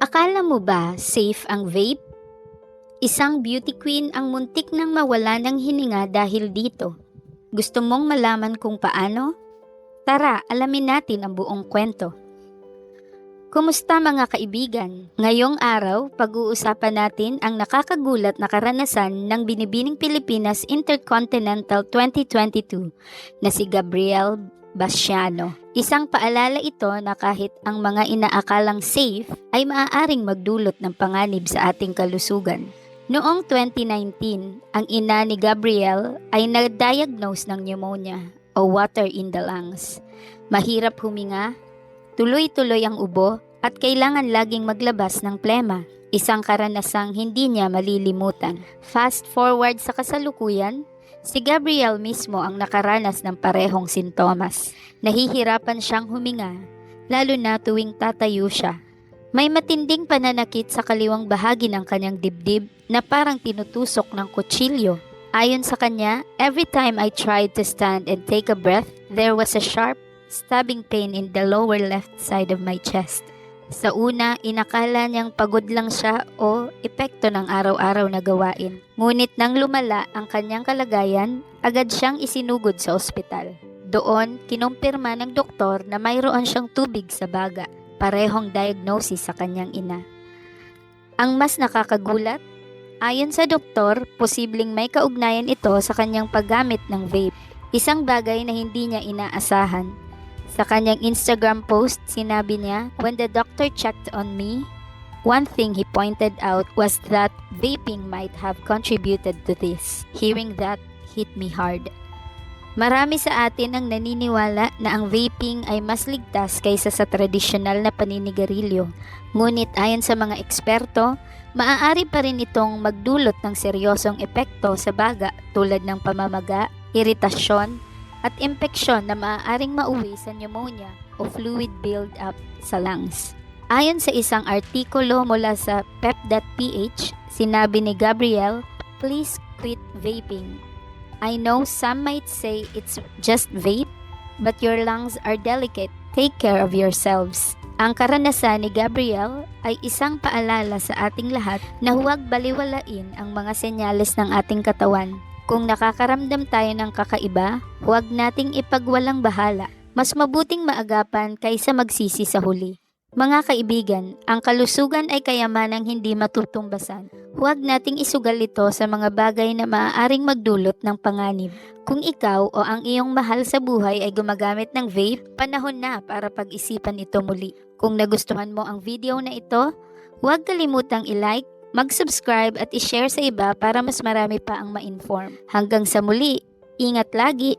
Akala mo ba safe ang vape? Isang beauty queen ang muntik nang mawala ng hininga dahil dito. Gusto mong malaman kung paano? Tara, alamin natin ang buong kwento. Kumusta mga kaibigan? Ngayong araw, pag-uusapan natin ang nakakagulat na karanasan ng Binibining Pilipinas Intercontinental 2022 na si Gabriel Basiano. Isang paalala ito na kahit ang mga inaakalang safe ay maaaring magdulot ng panganib sa ating kalusugan. Noong 2019, ang ina ni Gabriel ay na-diagnose ng pneumonia o water in the lungs. Mahirap huminga, tuloy-tuloy ang ubo at kailangan laging maglabas ng plema. Isang karanasang hindi niya malilimutan. Fast forward sa kasalukuyan, si Gabriel mismo ang nakaranas ng parehong sintomas. Nahihirapan siyang huminga, lalo na tuwing tatayo siya. May matinding pananakit sa kaliwang bahagi ng kanyang dibdib na parang tinutusok ng kutsilyo. Ayon sa kanya, every time I tried to stand and take a breath, there was a sharp, stabbing pain in the lower left side of my chest. Sa una, inakala niyang pagod lang siya o epekto ng araw-araw na gawain. Ngunit nang lumala ang kanyang kalagayan, agad siyang isinugod sa ospital. Doon, kinumpirma ng doktor na mayroon siyang tubig sa baga, parehong diagnosis sa kanyang ina. Ang mas nakakagulat, ayon sa doktor, posibleng may kaugnayan ito sa kanyang paggamit ng vape, isang bagay na hindi niya inaasahan. Sa kanyang Instagram post, sinabi niya, When the doctor checked on me, one thing he pointed out was that vaping might have contributed to this. Hearing that hit me hard. Marami sa atin ang naniniwala na ang vaping ay mas ligtas kaysa sa tradisyonal na paninigarilyo. Ngunit ayon sa mga eksperto, maaari pa rin itong magdulot ng seryosong epekto sa baga tulad ng pamamaga, iritasyon, at impeksyon na maaaring mauwi sa pneumonia o fluid build-up sa lungs. Ayon sa isang artikulo mula sa pep.ph, sinabi ni Gabriel, Please quit vaping. I know some might say it's just vape, but your lungs are delicate. Take care of yourselves. Ang karanasan ni Gabriel ay isang paalala sa ating lahat na huwag baliwalain ang mga senyales ng ating katawan. Kung nakakaramdam tayo ng kakaiba, huwag nating ipagwalang bahala. Mas mabuting maagapan kaysa magsisi sa huli. Mga kaibigan, ang kalusugan ay kayamanang hindi matutumbasan. Huwag nating isugal ito sa mga bagay na maaaring magdulot ng panganib. Kung ikaw o ang iyong mahal sa buhay ay gumagamit ng vape, panahon na para pag-isipan ito muli. Kung nagustuhan mo ang video na ito, huwag kalimutang i-like, mag-subscribe at i-share sa iba para mas marami pa ang ma-inform. Hanggang sa muli, ingat lagi!